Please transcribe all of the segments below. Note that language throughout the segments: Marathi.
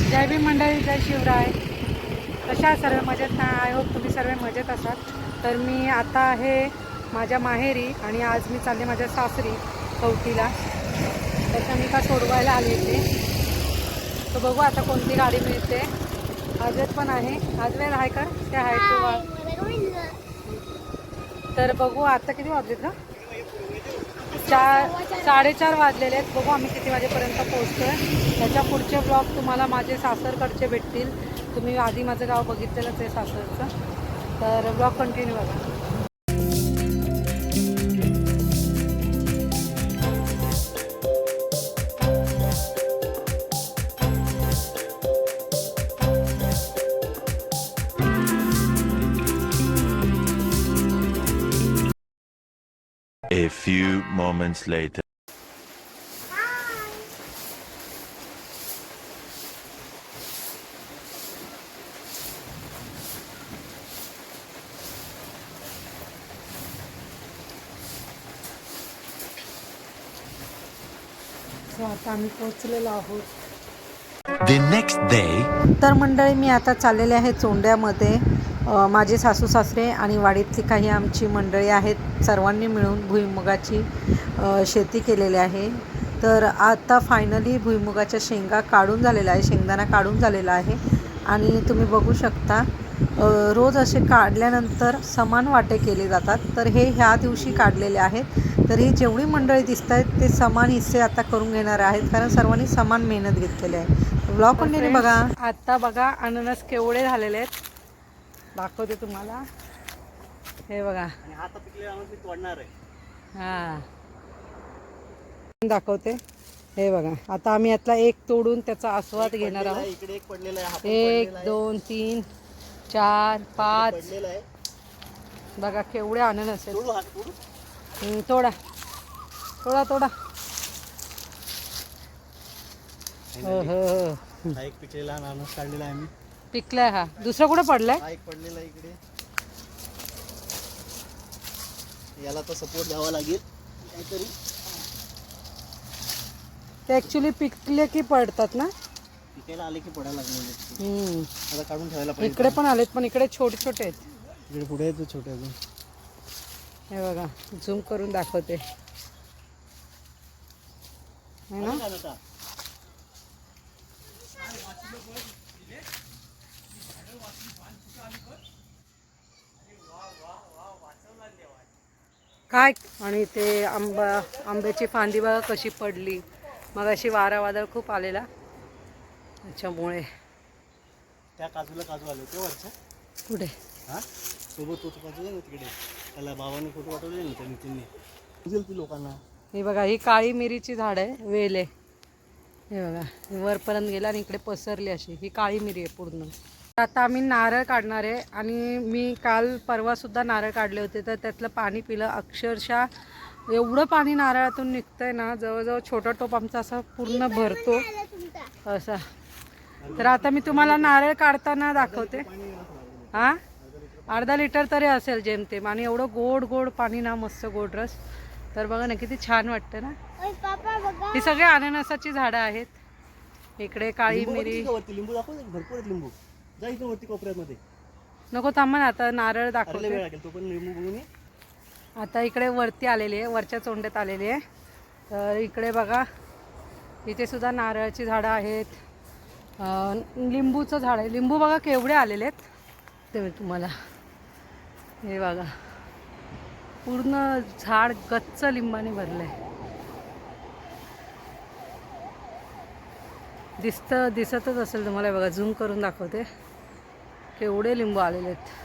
जय भीम मंडळी जय शिवराय. कशा सर्व मजेत? ना आय होप तुम्ही सर्व मजेत असाल. तर मी आता आहे माझ्या माहेरी आणि आज मी चालले माझ्या सासरी कवटीला त्याच्या मी का सोडवायला आले ते तर बघू आता कोणती गाडी मिळते. अजय पण आहे. अजवेर आहे का? ते आहे तर बघू आता किती वाजलेत का चार साडेचार वाजलेले आहेत. बघू आम्ही किती वाजेपर्यंत पोहोचतोय. त्याच्या पुढचे ब्लॉग तुम्हाला माझे सासरकडचे भेटतील. तुम्ही आधी माझं गाव बघितलेलंच आहे सासरचं. तर ब्लॉग कंटिन्यू बघा. A few moments later. आता आम्ही पोहोचलेलो आहोत The next day, तर मंडळी मी आता चाललेले आहे चोंड्यामध्ये माझे सासू सासरे आणि वाडीतली काही आमची मंडळी आहेत सर्वांनी मिळून भुईमुगाची शेती केलेली आहे. तर आता फायनली भुईमुगाच्या शेंगा काढून झालेल्या आहे शेंगदाणा काढून झालेला आहे. आणि तुम्ही बघू शकता रोज असे काढल्यानंतर समान वाटे केले जातात. तर हे ह्या दिवशी काढलेले आहेत. तर ही जेवढी मंडळी दिसत आहेत ते समान हिस्से आता करून घेणार आहेत कारण सर्वांनी समान मेहनत घेतलेली आहे. ब्लॉग कंटिन्यू बघा. आता बघा अननस केवढे झालेले आहेत. दाखवते तुम्हाला. हे बघा. तोडणार आहे. हा. दाखवते. हे बघा. आता आम्ही यातला एक तोडून त्याचा आस्वाद घेणार आहोत. इकडे एक दोन तीन चार पाच. बघा केवढे अननस आहेत तोडू तोडू. तोडा. हो हो हो. एक पिकलेला काढलेला आहे मी पिकलाय हा. दुसरा कुठे पडलाय? हा एक पडलेला इकडे. याला तर सपोर्ट द्यावा लागेल. काहीतरी. ते ऍक्च्युली पिकले की पडतात ना? पिकायला आले की पडायला लागले हम्म. आता काढून ठेवायला पाहिजे. इकडे पण आलेत पण इकडे छोटे छोटे आहेत. इकडे पुढे येतो छोटे अजून. हे बघा झूम करून दाखवते. है ना? आता? काय? आणि ते आंबा आंब्याची फांदी बघा कशी पडली. मग अशी वारा वादळ खूप आलेला. त्याच्यामुळे. त्या काजूला काजू आले होते वरच्या. पुढे हा? सोबत तो काजू आहे ना तिकडे. त्याला बाबांनी फोटो पाठवले ना त्या नितीनने. उजेल ती लोकांना. ही बघा ही काळी मिरीची झाड आहे वेल आहे. हे बघा वरपर्यंत गेला आणि इकडे पसरली अशी. ही काळी मिरी आहे पूर्ण. आता आम्ही नारळ काढणार आहे आणि मी काल परवासुद्धा नारळ काढले होते. तर त्यातलं पाणी पिलं. अक्षरशः एवढं पाणी नारळातून निघतंय ना जवळजवळ छोटा टोप आमचा असा पूर्ण भरतो. असा. तर आता मी तुम्हाला नारळ काढताना दाखवते. हां? अर्धा लिटर तरी असेल जेमतेम आणि एवढं गोड गोड पाणी ना मस्त गोड रस. तर बघा ना किती छान वाटतं ना? ही सगळे अननसाची झाडं आहेत. इकडे काळी मिरी. भरपूर लिंबू. जा इथं वरती कोपऱ्यामध्ये. नको थांबा ना आता नारळ दाखवते वेळ लागेल तो पण लिंबू बघून ये. आता इकडे वरती आलेली आहे वरच्या चोंड्यात आलेली आहे. तर इकडे बघा इथे सुद्धा नारळाची झाडं आहेत. अं, लिंबूचं झाड आहे. लिंबू बघा केवढे आलेले आहेत. ते मी तुम्हाला हे बघा. पूर्ण झाड गच्च लिंबाने भरलं आहे दिसतं दिसतच असेल तुम्हाला हे बघा झूम करून दाखवते. केवढे लिंबू आलेले आहेत.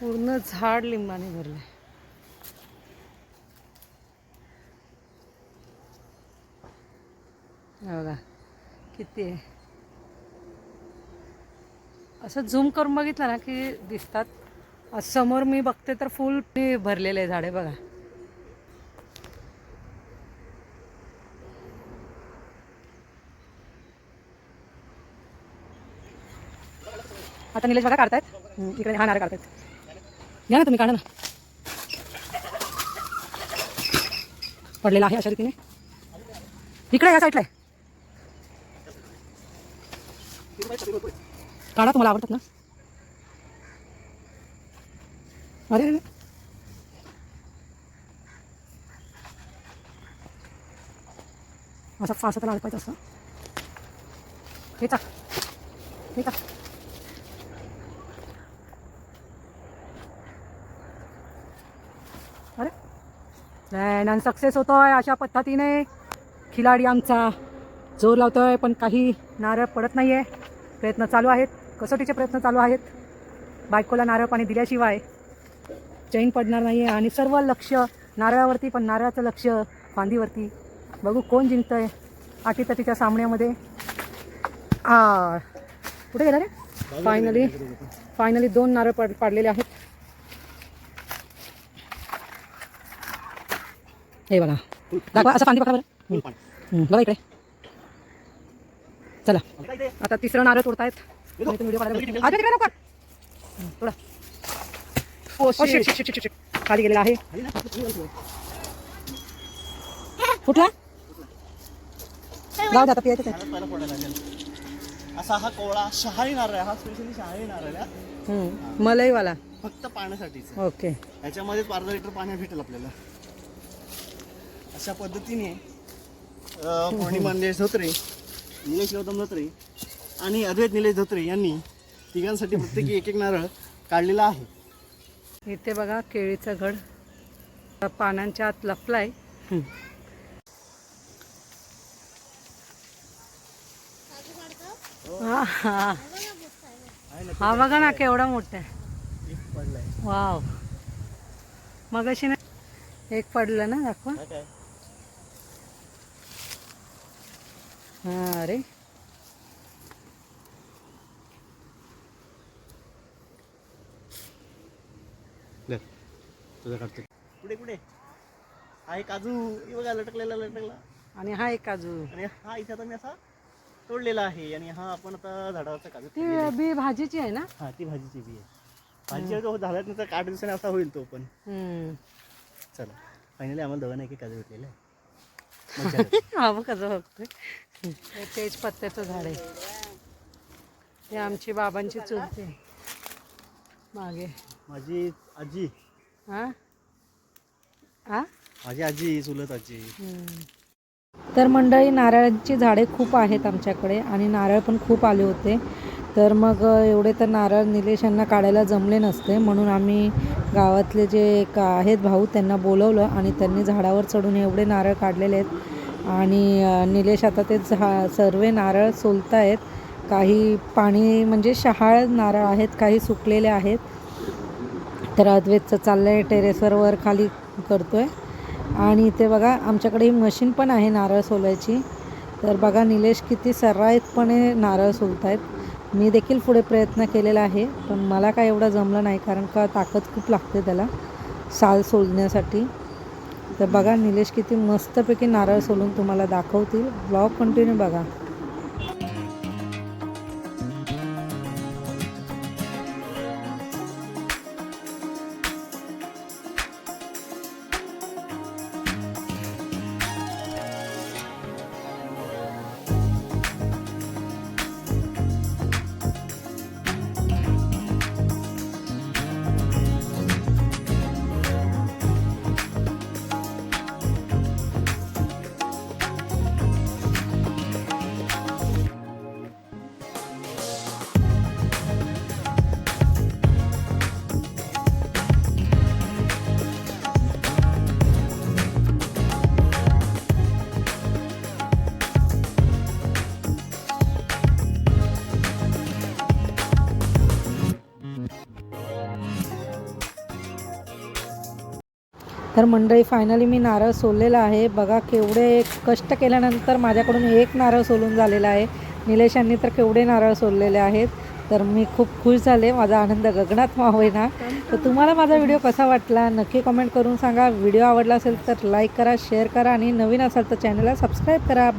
पूर्ण झाड लिंबाने भरले. बघा किती आहे. असं झूम करून बघितलं ना की दिसतात. आज समोर मी बघते तर फुल भरलेले झाडे बघा. आता निलेश बघा काढतायत. इकडे हा नारळ काढतायत. घ्या ना तुम्ही काढा ना. पडलेला आहे अशा रीतीने. इकडे या साईडला काढा तुम्हाला आवडतात ना? अरे अरे. असं फासत लावलं पाहिजे असं हे टाक. हे टाक. अरे. प्लॅन सक्सेस होतोय अशा पद्धतीने. खिलाडी आमचा जोर लावतोय पण काही नारळ पडत नाही आहे प्रयत्न चालू आहेत. कसोटीचे प्रयत्न चालू आहेत. बायकोला नारळ पाणी दिल्याशिवाय चैन पडणार नाही आहे आणि सर्व लक्ष नारळावरती पण नारळाचं लक्ष फांदीवरती. बघू कोण जिंकतंय आटीतटीच्या सामन्यामध्ये. आ कुठे गेला रे? फायनली फायनली दोन नारळ पड पाडलेले आहेत. हे बघा. दाखवा असं फांदी पकडा बरं. बघा इकडे. चला. आता तिसरं नारळ तोडतायत. व्हिडिओ काढायला खाली गेलेला आहे. कुठला? पियायचं. असा हा कोवळा शहाळी नारळ आहे. हा स्पेशली शहाळी नारळ आहे. हं, मलईवाला. फक्त पाण्यासाठीच ओके. ह्याच्यामध्येच अर्धा लिटर पाणी भेटेल आपल्याला. अशा पद्धतीने अं, पौर्णिमा निलेश धोत्रे निलेश गौतम धोत्रे आणि अद्वैत निलेश धोत्रे यांनी तिघांसाठी प्रत्येकी एक एक नारळ काढलेला आहे. इथे बघा केळीचं घड. पानांच्या आत लपलाय. हा, हा. हा बघा ना केवढा मोठा आहे. वाव. मग अशी ना एक पडलं ना दाखवा. हा अरे. ले, तुझा काढतो. कुठे कुठे हा एक काजू. हे बघा लटकलेला लटकला आणि हा एक काजू. आणि हा इथे आता मी असा तोडलेला आहे. आणि हा आपण आता झाडावरचा काजू ती तोडलेला आहे. बी भाजीची आहे ना? हा ती भाजीची बी आहे. भाजी तो झाल्यात नंतर आठ दिवसाने असा होईल तो पण. हम्म. चला. फायनली आम्हाला दोघांना एक एक काजू भेटलेला आहे. मजा आली. हा बघ कसं बघतोय. हे तेज पत्त्याचं झाड आहे. हे आमची बाबांची चुलते मागे. माझी आजी. हा? हा? माझी आजी चुलत आजी. तर मंडळी नारळाची झाडे खूप आहेत आमच्याकडे आणि नारळ पण खूप आले होते. तर मग एवढे तर नारळ निलेश यांना काढायला जमले नसते. म्हणून आम्ही गावातले जे एक आहेत भाऊ त्यांना बोलवलं आणि त्यांनी झाडावर चढून एवढे नारळ काढलेले आहेत. आणि निलेश आता ते झा सर्व नारळ सोलतायत. काही पाणी म्हणजे शहाळ नारळ आहेत काही सुकलेले आहेत. तर अद्वैतचं चाललं आहे टेरेसवर वर खाली आहे आणि इथे बघा आमच्याकडे ही मशीन पण आहे नारळ सोलायची. तर बघा निलेश किती सर्राईतपणे नारळ सोलत आहेत मी देखील पुढे प्रयत्न केलेला आहे पण मला काय एवढं जमलं नाही कारण का ताकद खूप लागते त्याला साल सोलण्यासाठी. तर बघा निलेश किती मस्तपैकी नारळ सोलून तुम्हाला दाखवतील. ब्लॉग कंटिन्यू बघा. तर मंडळी फायनली मी नारळ सोललेला आहे. बघा केवढे कष्ट केल्यानंतर माझ्याकडून एक नारळ सोलून झालेला आहे. निलेश यांनी तर केवढे नारळ सोललेले आहेत. तर मी खूप खुश झाले. माझा आनंद गगनात मावेना तर तुम्हाला माझा व्हिडिओ कसा वाटला? नक्की कमेंट करून सांगा. व्हिडिओ आवडला असेल तर लाईक करा शेअर करा आणि नवीन असाल तर चॅनलला सबस्क्राईब करा.